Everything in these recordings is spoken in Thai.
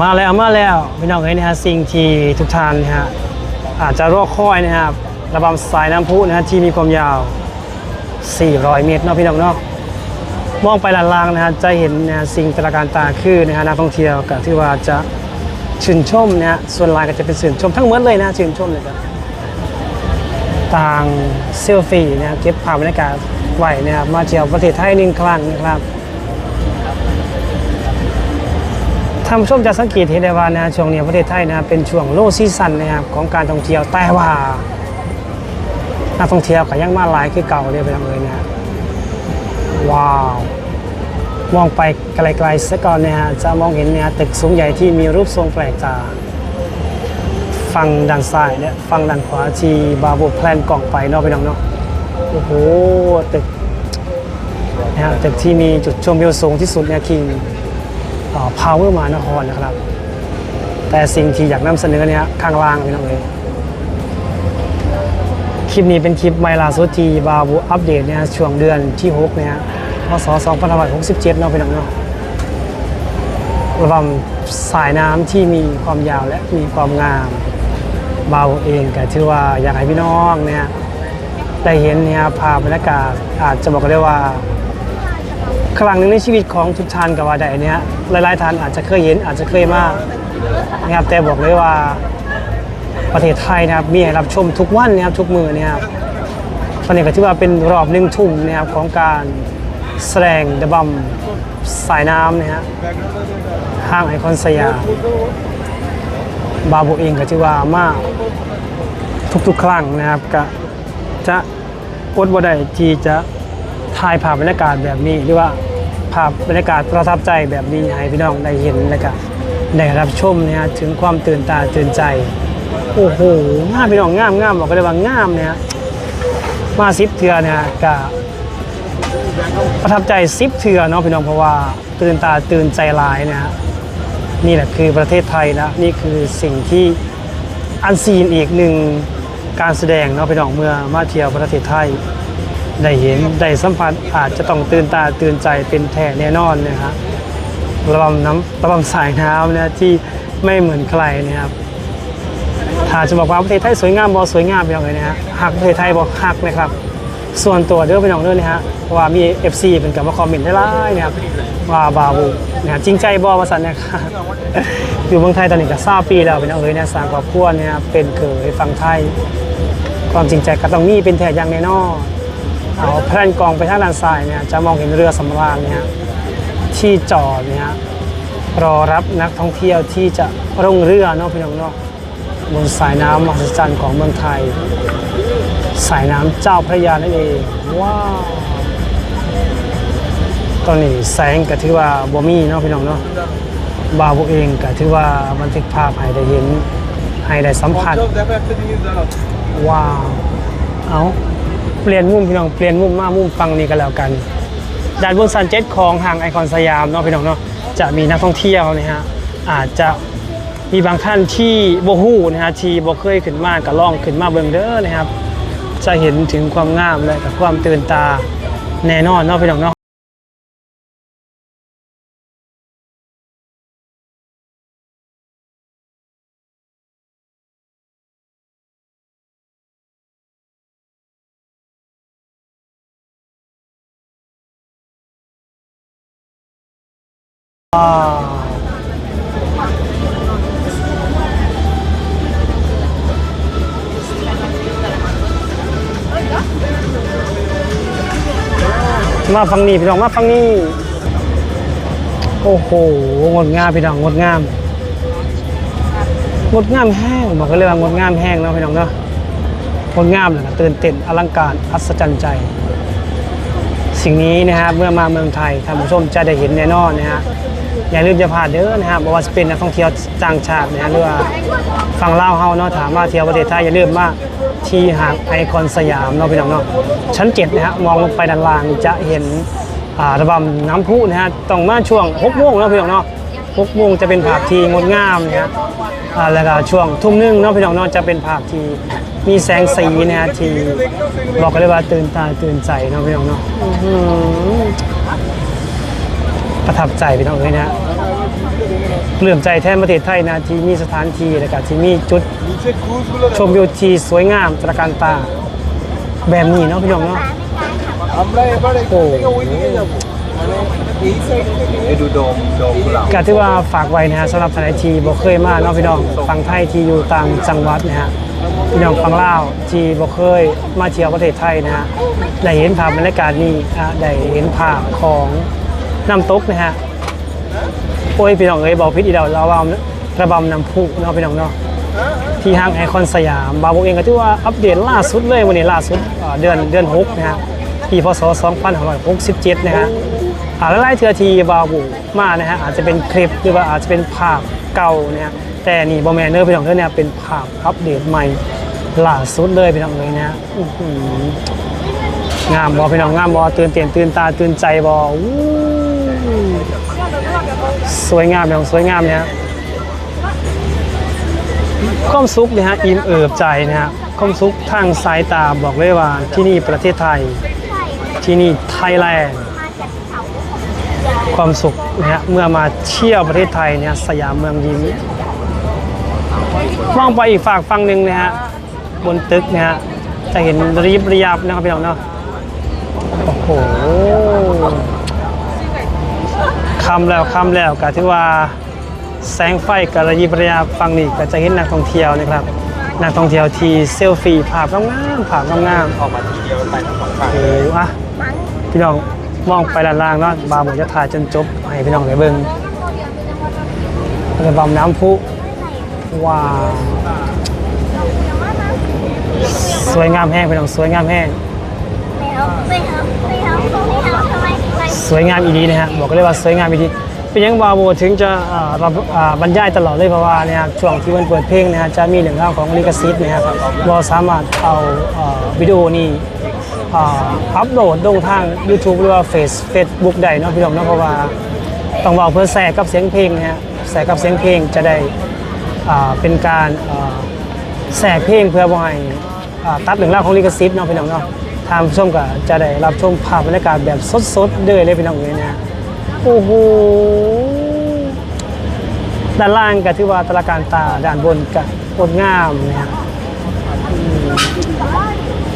มาแล้วมาแล้วพี่น้องเอ้ยนะฮะสิ่งที่ทุกท่านนะฮะอาจจะรอคอยนะครับระบำสายน้ำพุนะฮะที่มีความยาว 400 เมตรเนาะพี่น้องเนาะมองไปลานล่างนะฮะจะเห็นนะสิ่งตระการตาคือนะฮะนักท่องเที่ยวก็ถือว่าจะชื่นชมนะฮะส่วนลายก็จะเป็นชื่นชมทั้งหมดเลยนะชื่นชมเลยครับต่างเซลฟี่นะฮะเก็บภาพบรรยากาศไว้นะครับมาเที่ยวประเทศไทยหนึ่งครั้งนะครับ ท่านผู้ชมจะสังเกตเห็นได้ว่านะช่วงนี้ประเทศไทยนะเป็นช่วงโลซีซันนะครับของการท่องเที่ยวแต่ว่านักท่องเที่ยวก็ยังมาหลายคือเก่าเลยไปทางเลยนะว้าว มองไปไกลๆสักก่อนเนี่ยฮะจะมองเห็นเนี่ยตึกสูงใหญ่ที่มีรูปทรงแปลกตาฝั่งด้านซ้ายเนี่ยฝั่งด้านขวาทีบาโบแพลนกล่องไปเนอกไปน้องเนาะโอ้โหตึกนะฮะตึกที่มีจุดชมวิวสูงที่สุดเนี่ยคิง พาวเวอร์มานครนะครับ แต่สิ่งที่อยากนำเสนอเนี่ยข้างล่างพี่น้องเลยคลิปนี้เป็นคลิปไมลาสุดที่บาบูอัปเดตเนี่ยช่วงเดือนที่6เนี่ยพศ2567เนาะพี่น้องเนาะระบำสายน้ำที่มีความยาวและมีความงามบาวเองก็ถือว่าอยากให้พี่น้องเนี่ยได้เห็นเนี่ยภาพบรรยากาศอาจจะบอกได้ว่า ครั้งหนึ่งในชีวิตของทุกท่านกับว่าใดเนี่ยหลายๆท่านอาจจะเคยเห็นอาจจะเคยมากนะครับแต่บอกเลยว่าประเทศไทยนะครับมีให้รับชมทุกวันนะครับทุกมือเนี่ยครับตอนนี้ก็ถือว่าเป็นรอบหนึ่งทุ่มนะครับของการแสดงระบำสายน้ำนะฮะห้างไอคอนสยามบาโบเองก็ถือว่ามากทุกๆครั้งนะครับก็จะอดบ่ได้ที่จะ ถ่ายภาพบรรยากาศแบบนี้หรือว่าภาพบรรยากาศประทับใจแบบนี้ให้พี่น้องได้เห็นแล้วก็ได้รับชมนี่ยถึงความตื่นตาตื่นใจ โอ้โหงามพี่น้องงามงามบอกก็เลยว่างามเนี่ยมาซิปเทือเนี่ยก็ประทับใจซิปเทือเนาะพี่น้องเพราะว่าตื่นตาตื่นใจลายนะฮะนี่แหละคือประเทศไทยนะนี่คือสิ่งที่อันซีนอีกหนึ่งการแสดงเนาะพี่น้องเมื่อมาเที่ยวประเทศไทย ได้เห็นได้สัมผัสอาจจะต้องตื่นตาตื่นใจเป็นแท้แน่นอนนะฮะระบำน้ำระบำสายน้ำนะที่ไม่เหมือนใครนะครับถ้าจะบอกว่าประเทศไทยสวยงามบอสวยงามไปอย่างไรนะฮะหักประเทศไทยบอกหักนะครับ ส่วนตัวเด้อไปน้องเด้อนะฮะว่ามี FC เป็นกับมาคอมเมนต์ได้หลายๆนะครับว่าบาบูนะจริงใจบอมาสันนะครับอยู่เมืองไทยตอนนี้ก็ทราบปีแล้วเป็นเอาเลยนะสร้างครอบครัวเนี่ยเป็นเขยฟังไทย ความจริงใจก็ต้องมีเป็นแท้อย่างแน่นอนเอา แพลนกองไปทางด้านซ้ายเนี่ยจะมองเห็นเรือสำราญเนี่ยที่จอดเนี่ยรอรับนักท่องเที่ยวที่จะลงเรือเนาะพี่น้องเนาะบนสายน้ำมหัศจรรย์ของเมืองไทย สายน้ำเจ้าพระยานั่นเองว้าวตอนนี้แสงก็ถือว่าบ่มีเนาะพี่น้องเนาะบาวเองก็ถือว่าบันทึกภาพให้ได้เห็นให้ได้สัมผัสว้าวเอา เปลี่ยนมุมพี่น้องเปลี่ยนมุมมามุมฟังนี้กันแล้วกันด้านบนซันเจ็ตของห่างไอคอนสยามเนาะพี่น้องเนาะจะมีนักท่องเที่ยวนะฮะอาจจะมีบางท่านที่โบหูนะฮะที่บ่เคยขึ้นมากก็ล่องขึ้นมาเบิ่งเด้อนะครับ จะเห็นถึงความงามและความตื่นตาแน่นอนเนาะพี่น้องเนาะ มาฟังนี่พี่น้องมาฟังนี่โอ้โหงดงามพี่น้องงดงามงดงามแห้งบอกกันเลยว่างดงามแห้งนะพี่น้องเนาะงดงามเลยนะตื่นเต้นอลังการอัศจรรย์ใจ สิ่งนี้นะฮะเมื่อมาเมืองไทยท่านผู้ชมจะได้เห็นแน่นอนนะฮะ อย่าลืมจะพลาดเด้อนะฮะบอกว่าจะเป็นนักท่องเที่ยวต่างชาตินะฮะหรือว่าฝั่งลาวเฮาเนาะถามว่าเที่ยวประเทศไทยอย่าลืมมาที่หาดไอคอนสยามเนาะพี่น้องเนาะชั้นเจ็ดนะฮะมองลงไปด้านล่างจะเห็นอ่าระบำน้ำพุนะฮะต้องมาช่วง6โมงเนาะพี่น้องเนาะ6โมงจะเป็นภาพที่งดงามนะฮะอ่าแล้วก็ช่วงทุ่มหนึงเนาะพี่น้องเนาะจะเป็นภาพที่มีแสงสีนะฮะที่บอกกันเลยว่าตื่นตาตื่นใจเนาะพี่น้องเนาะอื้อหือประทับใจพี่น้องเลยนะฮะ เปลื่อมใจแทนประเทศไทยนะที่มีสถานที่และก็ที่มีจุดชมวิวที่สวยงามตระการตา แบบนี้เนาะพี่น้องเนาะโอ้ไปดูโดมโดมกุหลาบการที่ว่าฝากไว้นะฮะสำหรับสนายทีบอกเคยมาเนาะพี่น้องฟังไทยที่อยู่ต่างจังหวัดนะฮะพี่น้องฟังเล่าที่บอกเคยมาเที่ยวประเทศไทยนะฮะได้เห็นภาพบรรยากาศนี้ได้เห็นภาพของน้ำตกนะฮะ โอ้ยพี่น้องเอ้ยบอกพิษอีเดาเราว่าระบำน้ำพุเนาะพี่น้องเนาะที่ห้างไอคอนสยามบาบอกเองก็ถือว่าอัปเดตล่าสุดเลยวันนี้ล่าสุดเดือนเดือน6นะฮะปีพศ2567นะฮะอาแล้วไล่เทือทีบาบูมานะฮะอาจจะเป็นคลิปหรือว่าอาจจะเป็นภาพเก่านะฮะแต่นี่บอแมนเนอร์พี่น้องเด้อเนี่ยเป็นภาพอัปเดตใหม่ล่าสุดเลยพี่น้องเลยนะฮะงามบอพี่น้องงามบอตื่นเต้นตื่นตาตื่นใจบออู้ สวยงามพี่น้องสวยงามเนี่ยความสุขเนี่ยฮะอิ่มเอิบใจนะฮะความสุขทางสายตาบอกเลยว่าที่นี่ประเทศไทย ที่นี่ไทยแลนด์ความสุขนะฮะเมื่อมาเที่ยวประเทศไทยเนี่ยสยามเมืองยิ้มมองไปอีกฝากฝั่งหนึ่งนะฮะบนตึกนะฮะจะเห็นระยิบระยับนะครับพี่น้องเนาะโอ้โหำแล้วคำแล้วก็ถือว่าแสงไฟกระยิบระยับฝั่งนี้ก็จะเห็นนักท่องเที่ยวนะครับ นักท่องเที่ยวที่เซลฟี่ภาพงามๆภาพงามๆออกมาทีเดียวไปทั้งสองฝั่งโอ้ยอะพี่น้องมองไปด้านล่างเนาะบาร์ผมจะถ่ายจนจบให้พี่น้องได้เบิ่งระบำน้ำพุว้าวสวยงามแห้งพี่น้องสวยงามแห้ง สวยงามอีดีนะฮะบอกเลยว่าสวยงามอีดีเป็นยังบาโบถึงจะรับบรรยายตลอดเลยเพราะว่าเนี่ยช่วงที่มันเปิดเพลงนะฮะจะมีเรื่องราวของลิขสิทธิ์นะครับเราสามารถเอาวิดีโอนี้อ่าอัพโหลดลงทาง YouTube หรือว่าเฟซเฟซบุ๊กได้เนาะพี่น้องเนาะเพราะว่าต้องบอกเพื่อแสกับเสียงเพลงนะฮะแสกับเสียงเพลงจะได้เป็นการแสกเพลงเพื่อบ่ให้อ่าตัดเรื่องราของลิขสิทธิ์เนาะพี่น้องเนาะ ทางผู้ชมก็จะได้รับชมภาพบรรยากาศแบบสดๆเด้อเลยพี่น้องเลยนะฮะโอ้โหด้านล่างก็ถือว่าตระการตาด้านบนก็งดงามนะฮะ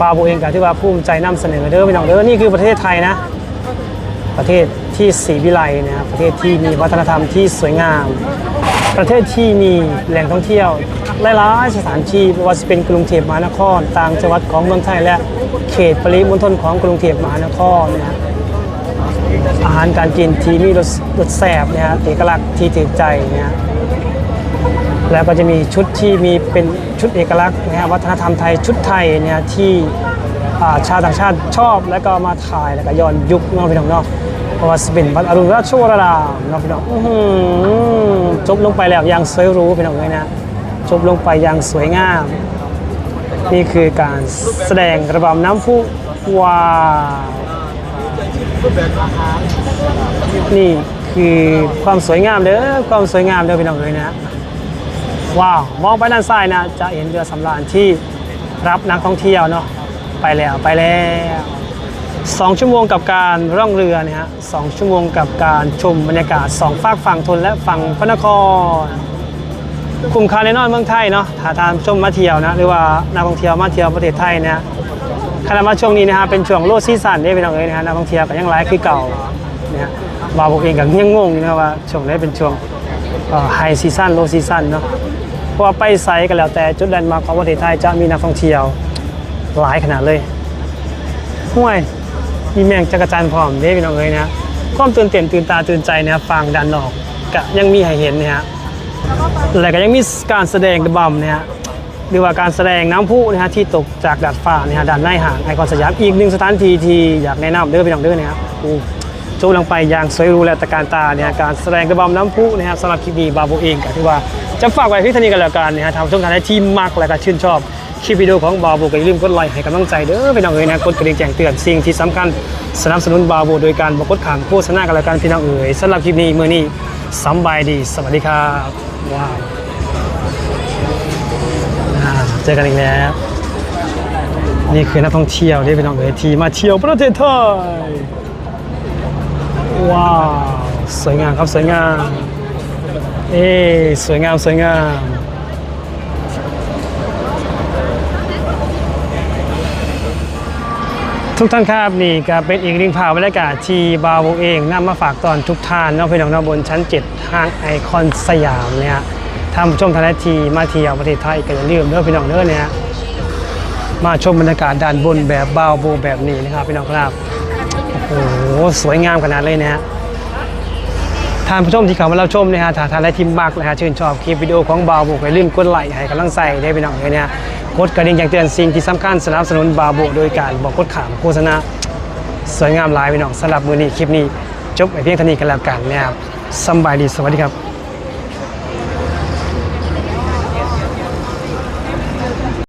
ปาโบเองก็ที่ว่าภูมิใจนำเสนอเด้อพี่น้องเด้อนี่คือประเทศไทยนะ ประเทศที่สีวิไลนะครับประเทศที่มีวัฒนธรรมที่สวยงาม ประเทศที่มีแหล่งท่องเที่ยวหลายๆสถานที่ว่าจะเป็นกรุงเทพมหานครต่างจังหวัดของเมืองไทยและ เขตปริมณฑลของกรุงเทพมหานครนะฮะอาหารการกินที่มีรสรสแสบนะฮะเอกลักษณ์ที่ถือใจนะฮะแล้วก็จะมีชุดที่มีเป็นชุดเอกลักษณ์นะฮะวัฒนธรรมไทยชุดไทยเนี่ยที่ชาวต่างชาติชอบแล้วก็มาถ่ายแล้วก็ย้อนยุคนาะพี่น้องเนาะเพราะว่าสเป็นวัดอรุณราชวรารามนาะพี่น้องจบลงไปแล้วอย่างสวยรู้พี่น้องเลยนะจบลงไปอย่างสวยงาม นี่คือการแสดงระบำน้ำพุว้าวนี่คือความสวยงามเด้อความสวยงามเด้อพี่น้องเลยนะว้าวมองไปด้านซ้ายนะจะเห็นเรือสำราญที่รับนักท่องเที่ยวเนาะไปแล้วไปแล้วสองชั่วโมงกับการร่องเรือเนี่ยฮะสองชั่วโมงกับการชมบรรยากาศสองฝากฝั่งทนและฝั่งพระนคร คุ้มค่าแน่นอนเมืองไทยเนาะถ้าทานชมมาเที่ยวนะหรือว่านักท่องเที่ยวมาเที่ยวประเทศไทยเนี่ยขณะมาช่วงนี้นะฮะเป็นช่วงโลซีซันได้เป็นอาเลยนะฮะนักท่องเที่ยวก็ยังไลฟ์คือเก่านะฮะบาบอกเองก็ยังงงอยู่นะว่าช่วงนี้เป็นช่วงไฮซีซันโลซีซันเนาะเพราะว่าไปไซกันแล้วแต่จุดแลนด์มาร์คของประเทศไทยจะมีนักท่องเที่ยวหลายขนาดเลยห่วยมีแมงจักรจันพร้อมเด้พี่น้องเอ้ยนะความตื่นเต้นตื่นตาตื่นใจนะครับฟังดันออกก็ยังมีให้เห็นนะฮะ แล้วก็ยังมีการแสดงระบำนะฮะหรือว่าการแสดงน้ำพุนะฮะที่ตกจากดาดฟ้านะฮะด้านในห่างไอคอนสยามอีกหนึ่งสถานที่ที่อยากแนะนำเด้อพี่น้องเด้อนะครับอู้จูลงไปอย่างสวยรู้และตะการตาเนี่ยการแสดงกระบำน้ำพุนะครับสำหรับคลิปนี้บาโบเองก็ถือว่าจะฝากไว้ที่ทานีกันแล้วกันนะฮะทำช่องทางให้ทีมมักและก็ชื่นชอบคลิปวิดีโอของบาโบก็อย่าลืมกดไลค์ให้กำลังใจเด้อพี่น้องเอ๋ยนะกดกระดิ่งแจ้งเตือนสิ่งที่สำคัญสนับสนุนบาโบโดยการบกดขังโฆษณากันแล้วกันพี่น้องเอ๋ยสำหรับคลิปนี้เมื้อนี้สบายดี สวัสดีครับ ว้าวเจอกันอีกแล้ว นี่คือนักท่องเที่ยวที่เป็น้องเอ๋ยทีมาเที่ยวประเทศไทย ว้าว สวยงามครับสวยงาม เอ้สวยงามสวยงาม ทุกท่านครับนี่ก็เป็นอีกหนึ่งภาพบรรยากาศที่บาวเองนำมาฝากตอนทุกท่านนอกพี่น้องนอกบนชั้น 7 ห้างไอคอนสยามเนี่ยท่านผู้ชมทางไทยทีมาเที่ยวประเทศไทยก็อย่าลืมเด้อพี่น้องเด้อเนี่ยมาชมบรรยากาศด้านบนแบบบาวโบแบบนี้นะครับพี่น้องครับโอ้โหสวยงามขนาดเลยนะฮะ ท่านผู้ชมที่เข้ามารับชมนะฮะถ้าท่านได้ทิมบักนะฮะชื่นชอบคลิปวิดีโอของบาวโบอย่าลืมกดไลค์ให้กำลังใจได้พี่น้องเลยเนี่ยกดกระดิ่งแจ้งเตือนสิ่งที่สำคัญสนับสนุนบาวโบโดยการบอกกดขามโฆษณาสวยงามหลายพี่น้องสำหรับมือนี้คลิปนี้จบไปเพียงเท่านี้กันแล้วกันนะครับสบายดีสวัสดีครับ